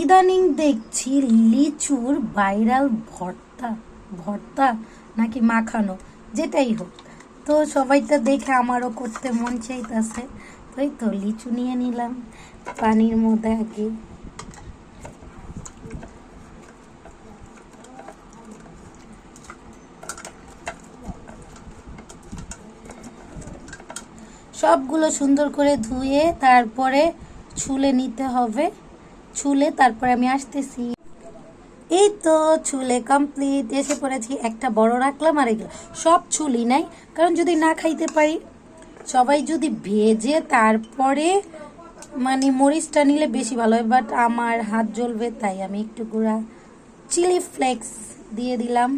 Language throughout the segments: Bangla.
ইদানিং দেখছি লিচুর ভাইরাল ভর্তা ভর্তা নাকি মাখানো, যেটাই হোক। তো সবাইটা দেখে আমারও করতে মন চাইতেছে। ওই তো লিচু নিয়ে নিলাম, পানির মধ্যে আগে। সবগুলো সুন্দর করে ধুয়ে তারপরে ছুলে নিতে হবে। ছুলে তারপরে আমি আসতেছি। এই তো ছুলে কমপ্লিট এসে পড়েছি, একটা বড় রাখলাম আর এগুলো। সব ছুলি নাই, কারণ যদি না খাইতে পারি, সবাই যদি ভেজে তারপরে মানে মরিচটা নিলে বেশি ভালো হয় বাট আমার হাত জ্বলবে, তাই আমি একটু গুঁড়া চিলি ফ্লেক্স দিয়ে দিলাম।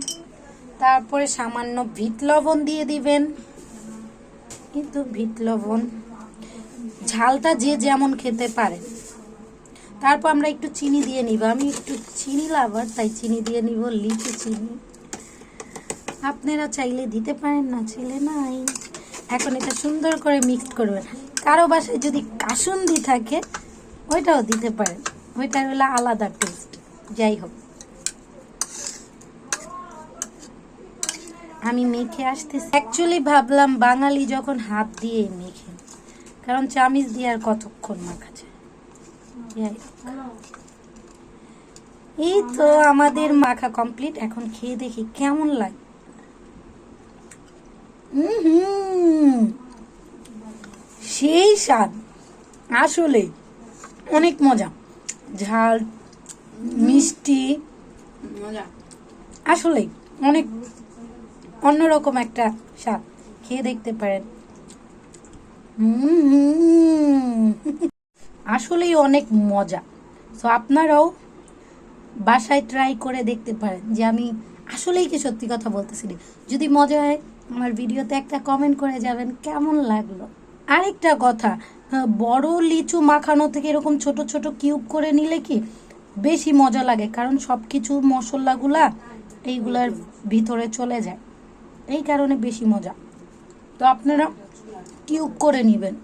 তারপরে সামান্য ভিট লবণ দিয়ে দিবেন। কিন্তু ভিট লবণ, ঝালটা যে যেমন খেতে পারে। তারপর আমরা একটু চিনি দিয়ে নিব। আমি একটু চিনি লাভার, তাই চিনি দিয়ে নিব, লিচু চিনি। আপনারা চাইলে দিতে পারেন, না ছেলে নাই। এখন এটা সুন্দর করে মিক্সড করবেন। কারও বাসায় যদি কাসুন্দি থাকে, ওইটাও দিতে পারেন। ওইটা হলো আলাদা টেস্ট যাই হোক। আমি মেখে আসতেছি। অ্যাকচুয়ালি ভাবলাম বাঙালি যখন হাত দিয়ে মেখে, কারণ চামিচ দিয়ে আর কতক্ষণ মাখা যায়। এই তো আমাদের মাখা কমপ্লিট এখন খেয়ে দেখি কেমন লাগে। হুম সেই স্বাদ। আসলে অনেক মজা। ঝাল মিষ্টি। মজা। আসলে অনেক অন্যরকম একটা স্বাদ। খেয়ে দেখতে পারেন। উম, আসলেই অনেক মজা। তো আপনারাও বাসায় ট্রাই করে দেখতে পারেন যে আমি আসলেই কি সত্যি কথা বলতেছি যদি মজা হয়, আমার ভিডিওতে একটা কমেন্ট করে যাবেন, কেমন লাগল? আরেকটা কথা বড় লিচু মাখানো থেকে এরকম ছোট ছোট কিউব করে নিলে কি বেশি মজা লাগে? কারণ সব কিছু মশলাগুলা এইগুলার ভিতরে চলে যায়। এই কারণে বেশি মজা। তো আপনারা কিউব করে নেবেন।